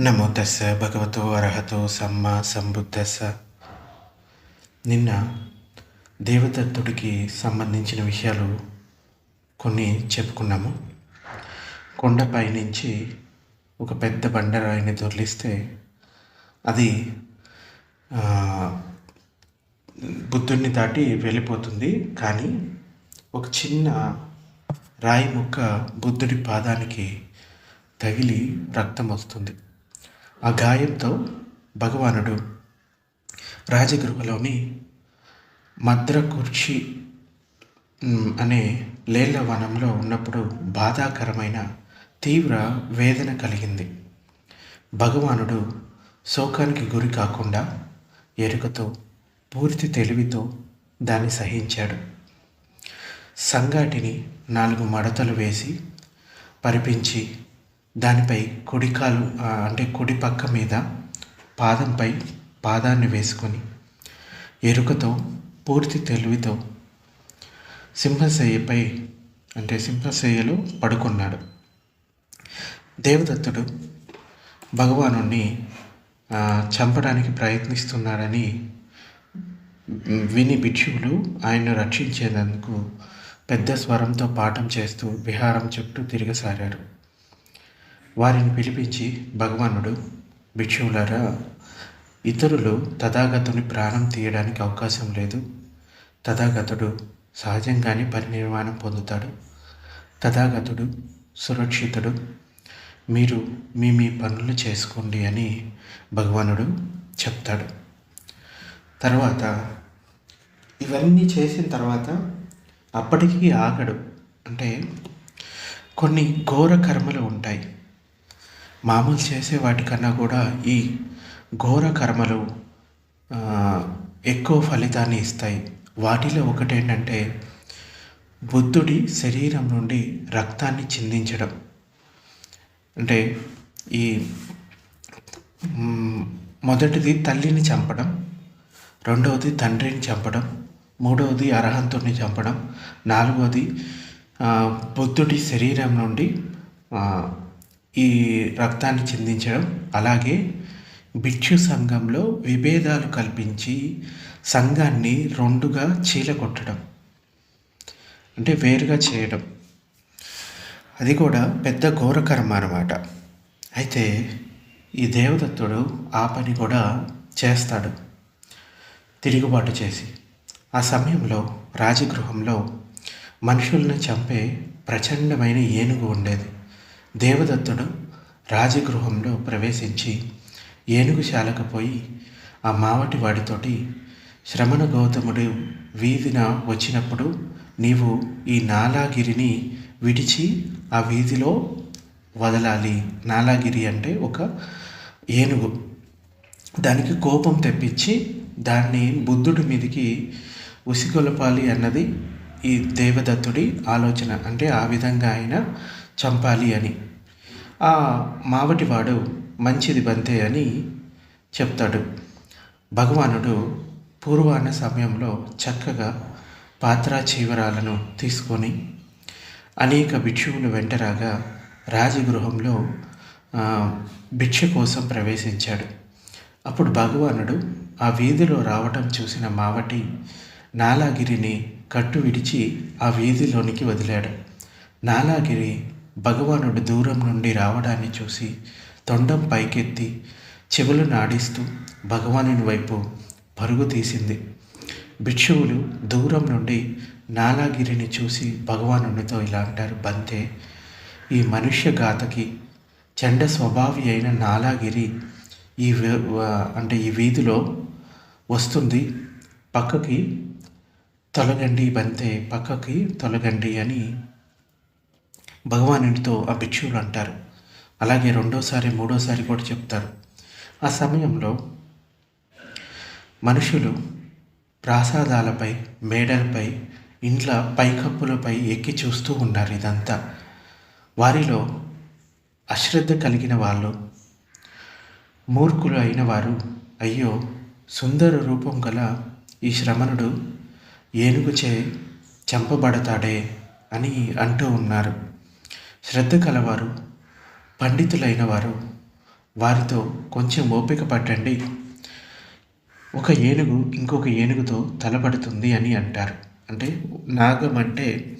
నమో దశ భగవతో అర్హతో సమ్మ సంబుద్ధస్స. నిన్న దేవదత్తుడికి సంబంధించిన విషయాలు కొన్ని చెప్పుకున్నాము. కొండపై నుంచి ఒక పెద్ద బండరాయిని దొర్లిస్తే అది బుద్ధుడిని దాటి వెళ్ళిపోతుంది. కానీ ఒక చిన్న రాయి ముక్క బుద్ధుడి పాదానికి తగిలి రక్తం వస్తుంది. ఆ గాయంతో భగవానుడు రాజగృహలోని మద్రకుర్చి అనే లేళ్ళ వనంలో ఉన్నప్పుడు బాధాకరమైన తీవ్ర వేదన కలిగింది. భగవానుడు శోకానికి గురి కాకుండా ఎరుకతో పూర్తి తెలివితో దాన్ని సహించాడు. సంగాటిని నాలుగు మడతలు వేసి పరిపించి దానిపై కుడికాలు అంటే కుడి పక్క మీద పాదంపై పాదాన్ని వేసుకొని ఎరుకతో పూర్తి తెలివితో సింహశయ్యపై అంటే సింహశయ్యలో పడుకున్నాడు. దేవదత్తుడు భగవాను చంపడానికి ప్రయత్నిస్తున్నాడని విని భిక్షువులు ఆయన్ను రక్షించేందుకు పెద్ద స్వరంతో పాఠం చేస్తూ విహారం చుట్టూ తిరగసాగారు వారిని పిలిపించి భగవానుడు భిక్షువులారా ఇతరులు తథాగతుని ప్రాణం తీయడానికి అవకాశం లేదు. తథాగతుడు సహజంగానే పరినిర్వాణం పొందుతాడు. తథాగతుడు సురక్షితుడు. మీరు మీ మీ పనులు చేసుకోండి అని భగవానుడు చెప్తాడు. తర్వాత ఇవన్నీ చేసిన తర్వాత అప్పటికీ ఆగడు. అంటే కొన్ని ఘోర కర్మలు ఉంటాయి. మామూలు చేసే వాటికన్నా కూడా ఈ ఘోర కర్మలు ఎక్కువ ఫలితాన్ని ఇస్తాయి. వాటిలో ఒకటేంటంటే బుద్ధుడి శరీరం నుండి రక్తాన్ని చిందించడం. అంటే ఈ మొదటిది తల్లిని చంపడం రెండవది తండ్రిని చంపడం మూడవది అర్హంతుని చంపడం నాలుగవది బుద్ధుడి శరీరం నుండి ఈ రక్తాన్ని చిందించడం అలాగే భిక్షు సంఘంలో విభేదాలు కల్పించి సంఘాన్ని రెండుగా చీలకొట్టడం అంటే వేరుగా చేయడం. అది కూడా పెద్ద ఘోరకర్మ అన్నమాట. అయితే ఈ దేవదత్తుడు ఆ పని కూడా చేస్తాడు తిరుగుబాటు చేసి. ఆ సమయంలో రాజగృహంలో మనుషులను చంపే ప్రచండమైన ఏనుగు ఉండేది. దేవదత్తుడు రాజగృహంలో ప్రవేశించి ఏనుగు శాలకు పోయి ఆ మావటి వాడితోటి శ్రమణ గౌతముడు వీధిన వచ్చినప్పుడు నీవు ఈ నాలాగిరిని విడిచి ఆ వీధిలో వదలాలి. నాలాగిరి అంటే ఒక ఏనుగు. దానికి కోపం తెప్పించి దాన్ని బుద్ధుడి మీదకి ఉసిగొలపాలి అన్నది ఈ దేవదత్తుడి ఆలోచన. అంటే ఆ విధంగా ఆయన చంపాలి అని. ఆ మావటివాడు మంచిది బంతే అని చెప్తాడు. భగవానుడు పూర్వాహ్న సమయంలో చక్కగా పాత్ర చీవరాలను తీసుకొని అనేక భిక్షువులు వెంటరాగా రాజగృహంలో భిక్ష కోసం ప్రవేశించాడు. అప్పుడు భగవానుడు ఆ వీధిలో రావటం చూసిన మావటి నాలాగిరిని కట్టు విడిచి ఆ వీధిలోనికి వదిలాడు. నాలాగిరి భగవానుడు దూరం నుండి రావడాన్ని చూసి తొండం పైకెత్తి చెవులు నాడిస్తూ భగవానుని వైపు పరుగు తీసింది. భిక్షువులు దూరం నుండి నాలాగిరిని చూసి భగవానునితో ఇలా అంటారు బంతే ఈ మనుష్య గాథకి చండ స్వభావి అయిన నాలాగిరి ఈ అంటే ఈ వీధిలో వస్తుంది. పక్కకి తొలగండి బంతే పక్కకి తొలగండి అని భగవానుడితో ఆ భిక్షువులు అంటారు. అలాగే రెండోసారి మూడోసారి కూడా చెప్తారు. ఆ సమయంలో మనుషులు ప్రాసాదాలపై మేడలపై ఇండ్ల పైకప్పులపై ఎక్కి చూస్తూ ఉన్నారు ఇదంతా. వారిలో అశ్రద్ధ కలిగిన వాళ్ళు మూర్ఖులు అయిన వారు అయ్యో సుందర రూపం గల ఈ శ్రమణుడు ఏనుగుచే చంపబడతాడే అని అంటూ ఉన్నారు. శ్రద్ధ కలవారు పండితులైన వారు వారితో కొంచెం ఓపిక పట్టండి. ఒక ఏనుగు ఇంకొక ఏనుగుతో తలపడుతుంది అని అంటారు. అంటే నాగం అంటే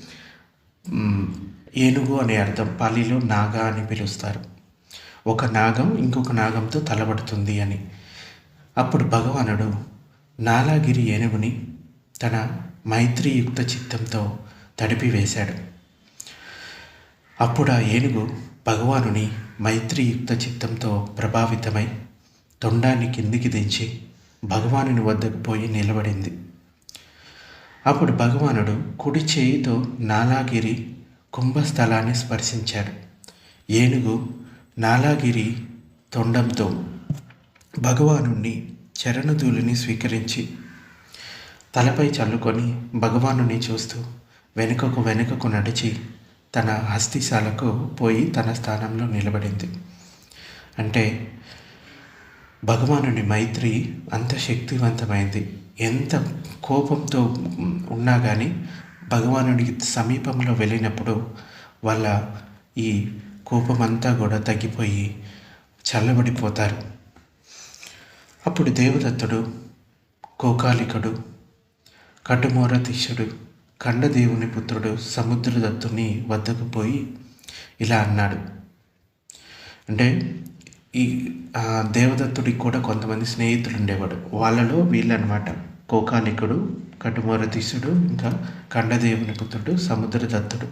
ఏనుగు అనే అర్థం. పాలీలో నాగా అని పిలుస్తారు. ఒక నాగం ఇంకొక నాగంతో తలబడుతుంది అని. అప్పుడు భగవానుడు నాలాగిరి ఏనుగుని తన మైత్రియుక్త చిత్తంతో తడిపివేశాడు. అప్పుడు ఆ ఏనుగు భగవానుని మైత్రియుక్త చిత్తంతో ప్రభావితమై తొండాన్ని కిందికి దించి భగవానుని వద్దకు పోయి నిలబడింది. అప్పుడు భగవానుడు కుడి చేయితో నాలాగిరి కుంభస్థలాన్ని స్పర్శించాడు. ఏనుగు నాలాగిరి తొండంతో భగవాను చరణధూళిని స్వీకరించి తలపై చల్లుకొని భగవానుని చూస్తూ వెనుకకు వెనుకకు నడిచి తన హస్తిశాలకు పోయి తన స్థానంలో నిలబడింది. అంటే భగవానుని మైత్రి అంత శక్తివంతమైంది. ఎంత కోపంతో ఉన్నా కానీ భగవానుడికి సమీపంలో వెళ్ళినప్పుడు వాళ్ళ ఈ కోపమంతా కూడా తగ్గిపోయి చల్లబడిపోతారు. అప్పుడు దేవదత్తుడు కోకాలికుడు కటుమోరతిష్యుడు ఖండదేవుని పుత్రుడు సముద్రదత్తుని వద్దకు పోయి ఇలా అన్నాడు. అంటే ఈ దేవదత్తుడికి కూడా కొంతమంది స్నేహితులు ఉండేవాడు వాళ్ళలో వీళ్ళనమాట. కోకాలికుడు కటుమరతీసుడు ఇంకా ఖండదేవుని పుత్రుడు సముద్రదత్తుడు.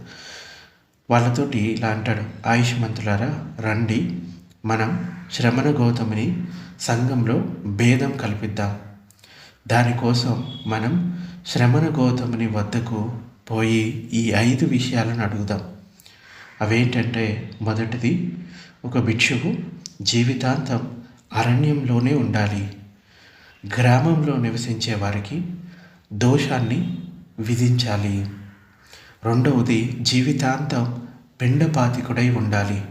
వాళ్ళతోటి ఇలా అంటాడు. ఆయుష్మంతులారా రండి. మనం శ్రమణ గౌతమిని సంఘంలో భేదం కల్పిద్దాం. దానికోసం మనం శ్రమణ గౌతముని వద్దకు పోయి ఈ ఐదు విషయాలను అడుగుదాం. అవేంటంటే మొదటిది ఒక భిక్షువు జీవితాంతం అరణ్యంలోనే ఉండాలి. గ్రామంలో నివసించే వారికి దోషాన్ని విధించాలి. రెండవది జీవితాంతం పిండపాతికుడై ఉండాలి.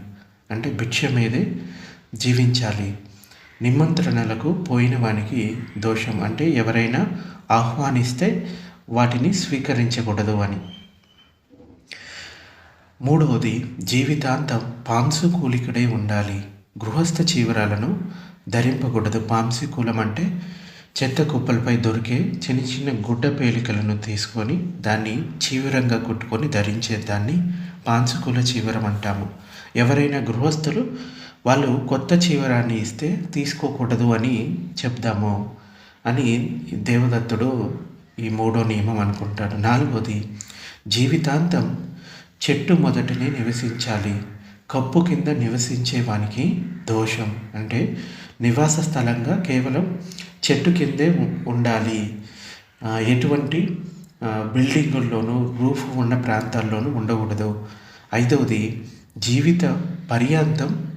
అంటే భిక్ష మీదే జీవించాలి. నిమంత్రణలకు పోయిన వానికి దోషం అంటే ఎవరైనా ఆహ్వానిస్తే వాటిని స్వీకరించకూడదు అని. మూడవది జీవితాంతం పాంసు కూలికడే ఉండాలి. గృహస్థ చీవరాలను ధరింపకూడదు. పాంసికూలం అంటే చెత్త కుప్పలపై దొరికే చిన్న చిన్న గుడ్డ పేలికలను తీసుకొని దాన్ని చీవరంగా కుట్టుకొని ధరించే దాన్ని పాంసుకూల చీవరం అంటాము. ఎవరైనా గృహస్థులు వాళ్ళు కొత్త చీవరాన్ని ఇస్తే తీసుకోకూడదు అని చెప్దాము అని దేవదత్తుడు ఈ మూడో నియమం అనుకుంటాడు. నాలుగోది జీవితాంతం చెట్టు మొదటనే నివసించాలి. కప్పు కింద నివసించే వానికి దోషం. అంటే నివాస స్థలంగా కేవలం చెట్టు కిందే ఉండాలి. ఎటువంటి బిల్డింగుల్లోనూ రూఫ్ ఉన్న ప్రాంతాల్లోనూ ఉండకూడదు. ఐదవది జీవిత పర్యాంతం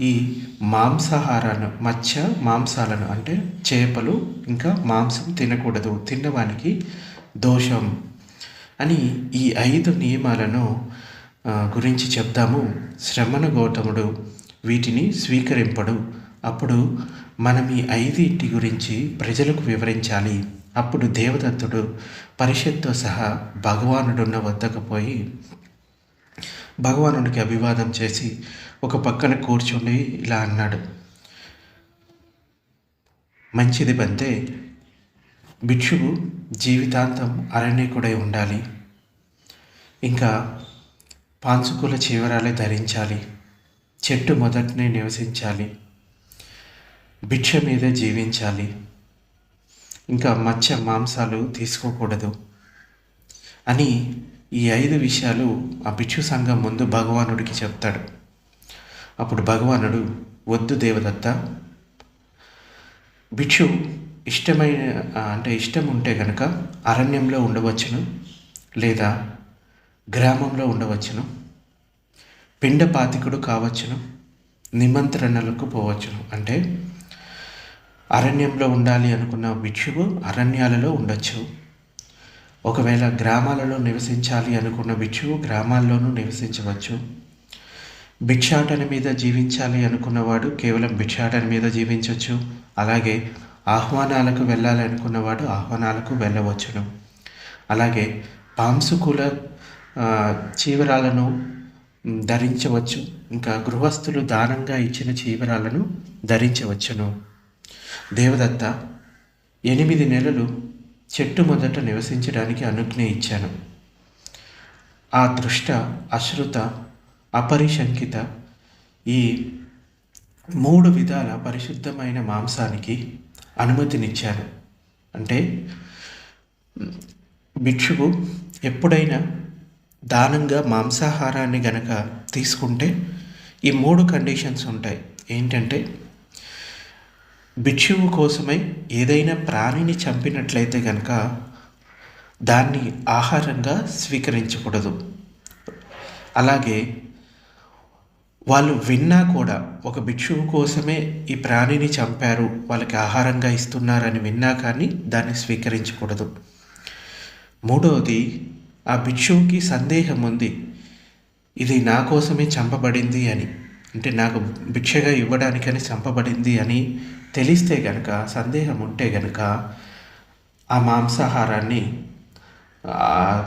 ఈ మాంసాహారాలను మత్స్య మాంసాలను అంటే చేపలు ఇంకా మాంసం తినకూడదు తినవానికి దోషం అని ఈ ఐదు నియమాలను గురించి చెప్దాము. శ్రమణ గౌతముడు వీటిని స్వీకరింపడు. అప్పుడు మనం ఈ ఐదింటి గురించి ప్రజలకు వివరించాలి. అప్పుడు దేవదత్తుడు పరిషత్తో సహా భగవానుడున్న వద్దకు పోయి భగవానుడికి అభివాదం చేసి ఒక పక్కన కూర్చుని ఇలా అన్నాడు. మంచిది బంతే భిక్షువు జీవితాంతం అరణ్యకుడై ఉండాలి. ఇంకా పాంచుకుల చీవరాలే ధరించాలి. చెట్టు మొదటనే నివసించాలి. భిక్ష మీదే జీవించాలి. ఇంకా మత్స్య మాంసాలు తీసుకోకూడదు అని ఈ ఐదు విషయాలు ఆ భిక్షు సంఘం ముందు భగవానుడికి చెప్తాడు. అప్పుడు భగవానుడు వద్దు దేవదత్త భిక్షు ఇష్టమైన అంటే ఇష్టం ఉంటే కనుక అరణ్యంలో ఉండవచ్చును లేదా గ్రామంలో ఉండవచ్చును పిండపాతికుడు కావచ్చును నిమంత్రణలకు పోవచ్చును. అంటే అరణ్యంలో ఉండాలి అనుకున్న భిక్షువు అరణ్యాలలో ఉండొచ్చు. ఒకవేళ గ్రామాలలో నివసించాలి అనుకున్న భిక్షువు గ్రామాల్లోనూ నివసించవచ్చు. భిక్షాటన మీద జీవించాలి అనుకున్నవాడు కేవలం భిక్షాటన మీద జీవించవచ్చు అలాగే ఆహ్వానాలకు వెళ్ళాలి అనుకున్నవాడు ఆహ్వానాలకు వెళ్ళవచ్చును. అలాగే పాంసుకుల చీవరాలను ధరించవచ్చు. ఇంకా గృహస్థులు దానంగా ఇచ్చిన చీవరాలను ధరించవచ్చును. దేవదత్త ఎనిమిది నెలలు చెట్టు మొదట నివసించడానికి అనుజ్ఞ ఇచ్చాను. ఆ దృష్ట అశ్రుత అపరిశంకిత ఈ మూడు విధాల పరిశుద్ధమైన మాంసానికి అనుమతినిచ్చాను. అంటే భిక్షువు ఎప్పుడైనా దానంగా మాంసాహారాన్ని గనక తీసుకుంటే ఈ మూడు కండిషన్స్ ఉంటాయి. ఏంటంటే భిక్షువు కోసమై ఏదైనా ప్రాణిని చంపినట్లయితే కనుక దాన్ని ఆహారంగా స్వీకరించకూడదు. అలాగే వాళ్ళు విన్నా కూడా ఒక భిక్షువు కోసమే ఈ ప్రాణిని చంపారు వాళ్ళకి ఆహారంగా ఇస్తున్నారని విన్నా కానీ దాన్ని స్వీకరించకూడదు. మూడవది ఆ భిక్షువుకి సందేహం ఉంది. ఇది నా కోసమే చంపబడింది అని. అంటే నాకు భిక్షగా ఇవ్వడానికని చంపబడింది అని తెలిస్తే గనక సందేహం ఉంటే గనక ఆ మాంసాహారాన్ని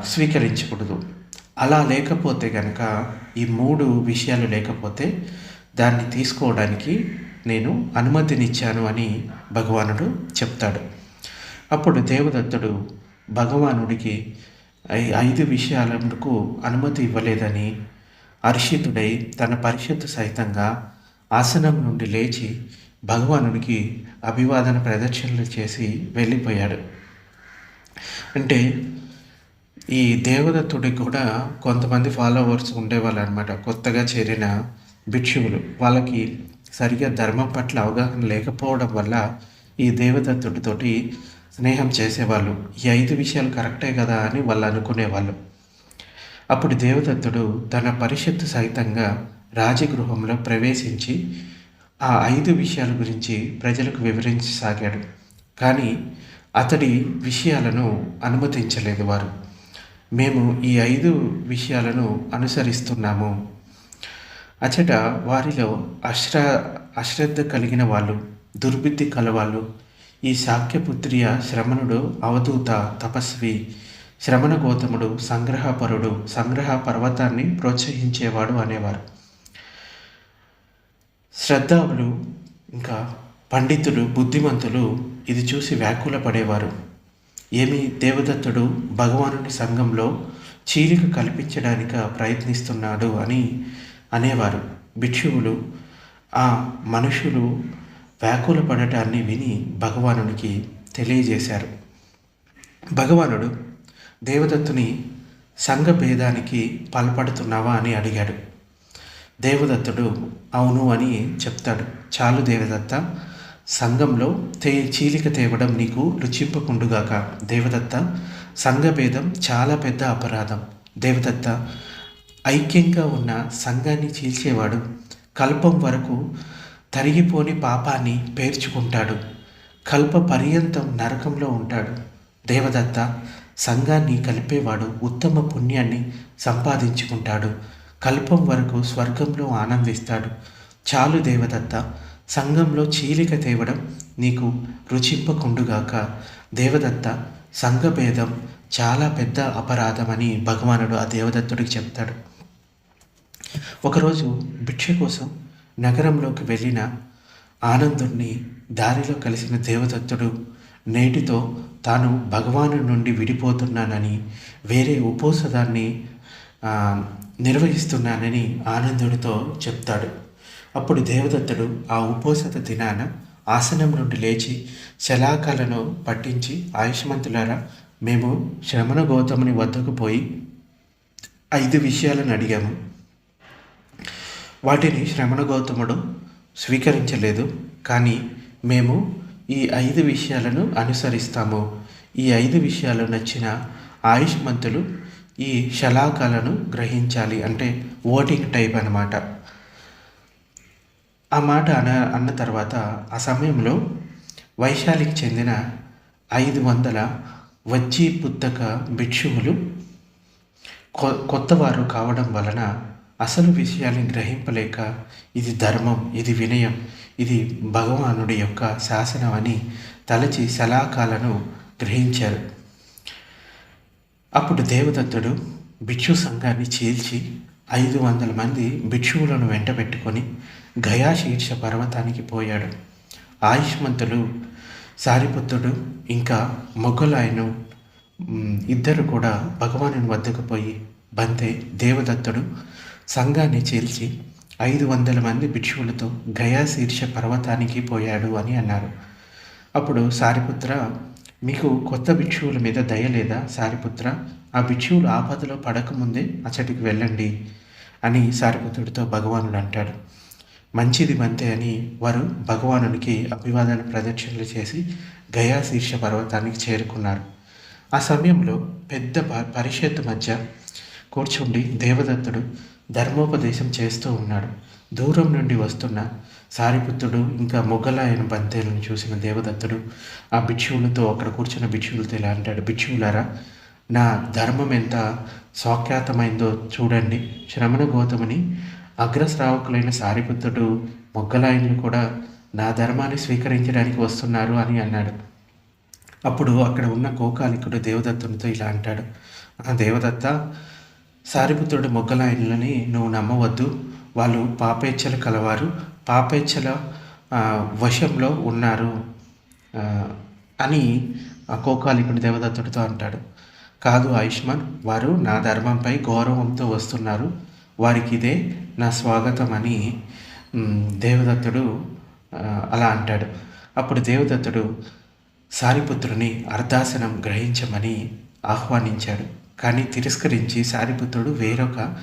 స్వీకరించకూడదు. అలా లేకపోతే గనక ఈ మూడు విషయాలు లేకపోతే దాన్ని తీసుకోవడానికి నేను అనుమతినిచ్చాను అని భగవానుడు చెప్తాడు. అప్పుడు దేవదత్తుడు భగవానుడికి ఐ- ఐదు విషయాలకు అనుమతి ఇవ్వలేదని హర్షితుడై తన పరిషత్తు సహితంగా ఆసనం నుండి లేచి భగవానుడికి అభివాదన ప్రదర్శనలు చేసి వెళ్ళిపోయాడు. అంటే ఈ దేవదత్తుడికి కూడా కొంతమంది ఫాలోవర్స్ ఉండేవాళ్ళు అనమాట కొత్తగా చేరిన భిక్షువులు. వాళ్ళకి సరిగ్గా ధర్మం పట్ల అవగాహన లేకపోవడం వల్ల ఈ దేవదత్తుడితోటి స్నేహం చేసేవాళ్ళు. ఈ ఐదు విషయాలు కరెక్టే కదా అని వాళ్ళు అనుకునేవాళ్ళు. అప్పుడు దేవదత్తుడు తన పరిషత్తు సహితంగా రాజగృహంలో ప్రవేశించి ఆ ఐదు విషయాల గురించి ప్రజలకు వివరించసాగాడు. కానీ అతడి విషయాలను అనుమతించలేదు వారు. మేము ఈ ఐదు విషయాలను అనుసరిస్తున్నాము. అచట వారిలో అశ్ర అశ్రద్ధ కలిగిన వాళ్ళు దుర్బుద్ధి కలవాళ్ళు ఈ శాక్యపుత్రియ శ్రమణుడు అవధూత తపస్వి శ్రమణ గౌతముడు సంగ్రహపరుడు సంగ్రహ పర్వతాన్ని ప్రోత్సహించేవాడు అనేవారు. శ్రద్ధావులు ఇంకా పండితులు బుద్ధిమంతులు ఇది చూసి వ్యాకుల పడేవారు ఏమి దేవదత్తుడు భగవానుని సంఘంలో చీలిక కల్పించడానికి ప్రయత్నిస్తున్నాడు అని అనేవారు. భిక్షువులు ఆ మనుషులు వ్యాకుల పడటాన్ని విని భగవానునికి తెలియజేశారు. భగవానుడు దేవదత్తుని సంఘ భేదానికి పాల్పడుతున్నావా అని అడిగాడు. దేవదత్తుడు అవును అని చెప్తాడు. చాలు దేవదత్త సంఘంలో తే చీలిక తేవడం నీకు రుచింపకుండుగాక. దేవదత్త సంఘభేదం చాలా పెద్ద అపరాధం. దేవదత్త ఐక్యంగా ఉన్న సంఘాన్ని చీల్చేవాడు కల్పం వరకు తరిగిపోని పాపాన్ని పేర్చుకుంటాడు. కల్ప పర్యంతం నరకంలో ఉంటాడు. దేవదత్త సంఘాన్ని కలిపేవాడు ఉత్తమ పుణ్యాన్ని సంపాదించుకుంటాడు. కల్పం వరకు స్వర్గంలో ఆనందిస్తాడు చాలు దేవదత్త సంఘంలో చీలిక తేవడం నీకు రుచింపకుండుగాక. దేవదత్త సంఘభేదం చాలా పెద్ద అపరాధమని భగవానుడు ఆ దేవదత్తుడికి చెప్తాడు. ఒకరోజు భిక్ష కోసం నగరంలోకి వెళ్ళిన ఆనందుణ్ణి దారిలో కలిసిన దేవదత్తుడు నేటితో తాను భగవాను నుండి విడిపోతున్నానని వేరే ఉపోసదాన్ని నిర్వహిస్తున్నానని ఆనందుడితో చెప్తాడు. అప్పుడు దేవదత్తుడు ఆ ఉపోసత దినాన ఆసనం నుండి లేచి శలాకాలను పట్టించి ఆయుష్మంతులారా మేము శ్రమణ గౌతముని వద్దకు పోయి ఐదు విషయాలను అడిగాము. వాటిని శ్రమణ గౌతముడు స్వీకరించలేదు. కానీ మేము ఈ ఐదు విషయాలను అనుసరిస్తాము. ఈ ఐదు విషయాలు నచ్చిన ఆయుష్మంతులు ఈ శలాకాలను గ్రహించాలి అంటే ఓటింగ్ టైప్ అన్నమాట. ఆ మాట అన అన్న తర్వాత ఆ సమయంలో వైశాలికి చెందిన ఐదు వందల వచ్చి పుత్తక భిక్షువులు కొ కొత్తవారు కావడం వలన అసలు విషయాన్ని గ్రహింపలేక ఇది ధర్మం ఇది వినయం ఇది భగవానుడి యొక్క శాసనం అని తలచి శలాకాలను గ్రహించారు. అప్పుడు దేవదత్తుడు భిక్షు సంఘాన్ని చీల్చి ఐదు వందల మంది భిక్షువులను వెంట పెట్టుకొని గయా శీర్ష పర్వతానికి పోయాడు. ఆయుష్మంతుడు సారిపుత్రుడు ఇంకా మొఘలాయను ఇద్దరు కూడా భగవానుని వద్దకు పోయి బంతే దేవదత్తుడు సంఘాన్ని చీల్చి ఐదు వందల మంది భిక్షువులతో గయా శీర్ష పర్వతానికి పోయాడు అని అన్నారు. అప్పుడు సారిపుత్ర మీకు కొత్త భిక్షువుల మీద దయ లేదా? సారిపుత్ర ఆ భిక్షువులు ఆపదలో పడకముందే అచ్చటికి వెళ్ళండి అని సారిపుత్రుడితో భగవానుడు అంటాడు. మంచిది మంతే అని వారు భగవానునికి అభివాదన ప్రదక్షిణలు చేసి గయా శీర్ష పర్వతానికి చేరుకున్నారు. ఆ సమయంలో పెద్ద ప- పరిషత్తు మధ్య కూర్చుండి దేవదత్తుడు ధర్మోపదేశం చేస్తూ ఉన్నాడు. దూరం నుండి వస్తున్న సారిపుత్రుడు ఇంకా మొగ్గలాయన బంతేలను చూసిన దేవదత్తుడు ఆ భిక్షువులతో అక్కడ కూర్చున్న భిక్షువులతో ఇలా అంటాడు భిక్షువులారా నా ధర్మం ఎంత స్వాఖ్యాతమైందో చూడండి. శ్రమణ గౌతముని అగ్రశ్రావకులైన సారిపుత్రుడు మొగ్గలాయనులు కూడా నా ధర్మాన్ని స్వీకరించడానికి వస్తున్నారు అని అన్నాడు. అప్పుడు అక్కడ ఉన్న కోకాలికుడు దేవదత్తునితో ఇలా అంటాడు ఆ దేవదత్త సారిపుత్రుడు మొగ్గలాయనులని నువ్వు నమ్మవద్దు. వాళ్ళు పాపేచ్ఛలు కలవారు. పాపేచ్ఛల వశంలో ఉన్నారు అని ఆ కోకాలికుడు దేవదత్తుడితో అంటాడు. కాదు ఆయుష్మాన్ వారు నా ధర్మంపై గౌరవంతో వస్తున్నారు. వారికి ఇదే నా స్వాగతం అని దేవదత్తుడు అలా అంటాడు. అప్పుడు దేవదత్తుడు సారిపుత్రుని అర్ధాసనం గ్రహించమని ఆహ్వానించాడు. కానీ తిరస్కరించి సారిపుత్రుడు వేరొక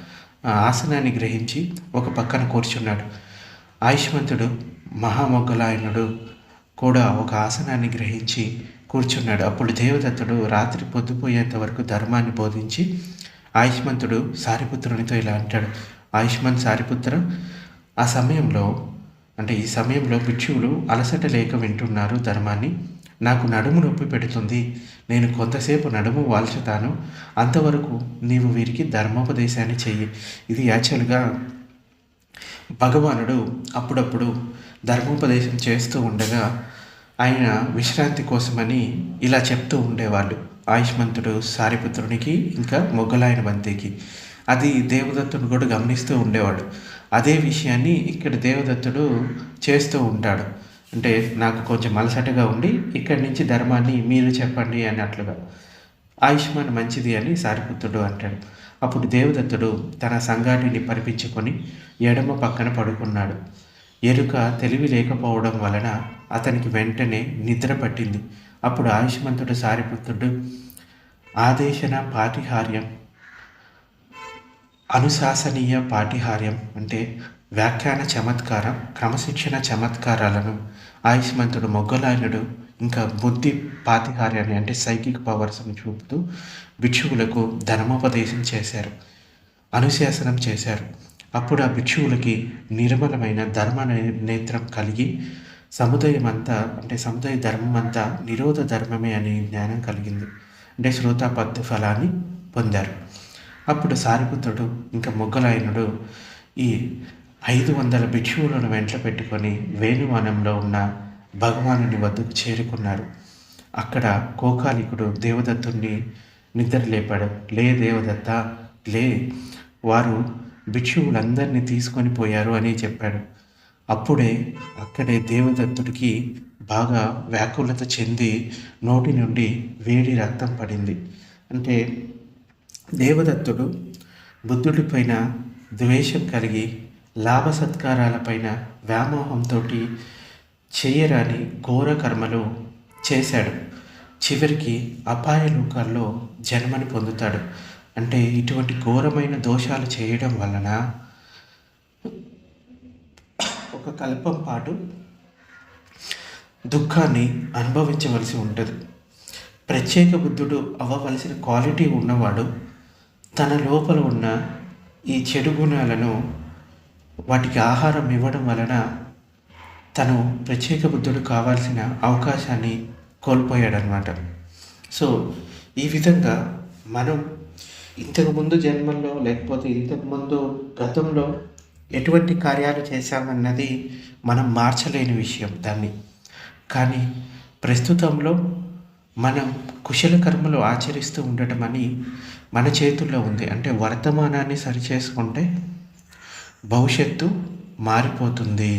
ఆసనాన్ని గ్రహించి ఒక పక్కన కూర్చున్నాడు. ఆయుష్మంతుడు మహామొగ్గలాయనుడు కూడా ఒక ఆసనాన్ని గ్రహించి కూర్చున్నాడు. అప్పుడు దేవదత్తుడు రాత్రి పొద్దుపోయేంత వరకు ధర్మాన్ని బోధించి ఆయుష్మంతుడు సారిపుత్రునితో ఇలా అంటాడు. ఆయుష్మాన్ సారిపుత్ర ఆ సమయంలో అంటే ఈ సమయంలో భిక్షువులు అలసట లేక వింటున్నారు ధర్మాన్ని. నాకు నడుము నొప్పి పెడుతుంది. నేను కొంతసేపు నడుము వాల్చుతాను. అంతవరకు నీవు వీరికి ధర్మోపదేశాన్ని చెయ్యి. ఇది యాక్చువల్గా భగవానుడు అప్పుడప్పుడు ధర్మోపదేశం చేస్తూ ఉండగా ఆయన విశ్రాంతి కోసమని ఇలా చెప్తూ ఉండేవాళ్ళు. ఆయుష్మంతుడు సారిపుత్రునికి ఇంకా మొగ్గలాయన బంతికి అది దేవదత్తుడు కూడా గమనిస్తూ ఉండేవాడు. అదే విషయాన్ని ఇక్కడ దేవదత్తుడు చేస్తూ ఉంటాడు. అంటే నాకు కొంచెం అలసటగా ఉండి ఇక్కడి నుంచి ధర్మాన్ని మీరు చెప్పండి అన్నట్లుగా. ఆయుష్మాన్ మంచిది అని సారిపుత్రుడు అంటాడు. అప్పుడు దేవదత్తుడు తన సంగాటిని పరిపించుకొని ఎడమ పక్కన పడుకున్నాడు. ఎరుక తెలివి లేకపోవడం వలన అతనికి వెంటనే నిద్ర పట్టింది. అప్పుడు ఆయుష్మంతుడు సారిపుత్రుడు ఆదేశన పాటిహార్యం అనుశాసనీయ పాటిహార్యం అంటే వ్యాఖ్యాన చమత్కారం క్రమశిక్షణ చమత్కారాలను ఆయుష్మంతుడు మొగ్గలాయనుడు ఇంకా బుద్ధి పాతిహార్యాన్ని అంటే సైకిక్ పవర్స్ని చూపుతూ భిక్షువులకు ధర్మోపదేశం చేశారు అనుశాసనం చేశారు. అప్పుడు ఆ భిక్షువులకి నిర్మలమైన ధర్మ నే- నేత్రం కలిగి సముదాయం అంతా అంటే సముదాయ ధర్మం అంతా నిరోధ ధర్మమే అనే జ్ఞానం కలిగింది. అంటే శ్రోతాపత్తి ఫలాన్ని పొందారు. అప్పుడు సారిపుత్రుడు ఇంకా మొగ్గలాయనుడు ఈ ఐదు వందల భిక్షువులను వెంట పెట్టుకొని వేణువనంలో ఉన్న భగవానుని వద్దకు చేరుకున్నారు. అక్కడ కోకాలికుడు దేవదత్తుణ్ణి నిద్ర లేపాడు లే దేవదత్త లే. వారు భిక్షువులందరినీ తీసుకొని పోయారు అని చెప్పాడు. అప్పుడే అక్కడే దేవదత్తుడికి బాగా వ్యాకులత చెంది నోటి నుండి వేడి రక్తం పడింది. అంటే దేవదత్తుడు బుద్ధుడిపైన ద్వేషం కలిగి లాభ సత్కారాలపైన వ్యామోహంతో చేయరాని ఘోర కర్మలు చేశాడు. చివరికి అపాయ లోకాల్లో జన్మని పొందుతాడు. అంటే ఇటువంటి ఘోరమైన దోషాలు చేయడం వలన ఒక కల్పం పాటు దుఃఖాన్ని అనుభవించవలసి ఉంటుంది. ప్రత్యేక బుద్ధుడు అవ్వవలసిన క్వాలిటీ ఉన్నవాడు తన లోపల ఉన్న ఈ చెడు గుణాలను వాటికి ఆహారం ఇవ్వడం వలన తను ప్రత్యేక బుద్ధుడు కావాల్సిన అవకాశాన్ని కోల్పోయాడనమాట సో ఈ విధంగా మనం ఇంతకుముందు జన్మల్లో లేకపోతే ఇంతకుముందు గతంలో ఎటువంటి కార్యాలు చేశామన్నది మనం మార్చలేని విషయం దాన్ని. కానీ ప్రస్తుతంలో మనం కుశల కర్మలు ఆచరిస్తూ ఉండటం అని మన చేతుల్లో ఉంది. అంటే వర్తమానాన్ని సరిచేసుకుంటే భవిష్యత్తు మారిపోతుంది.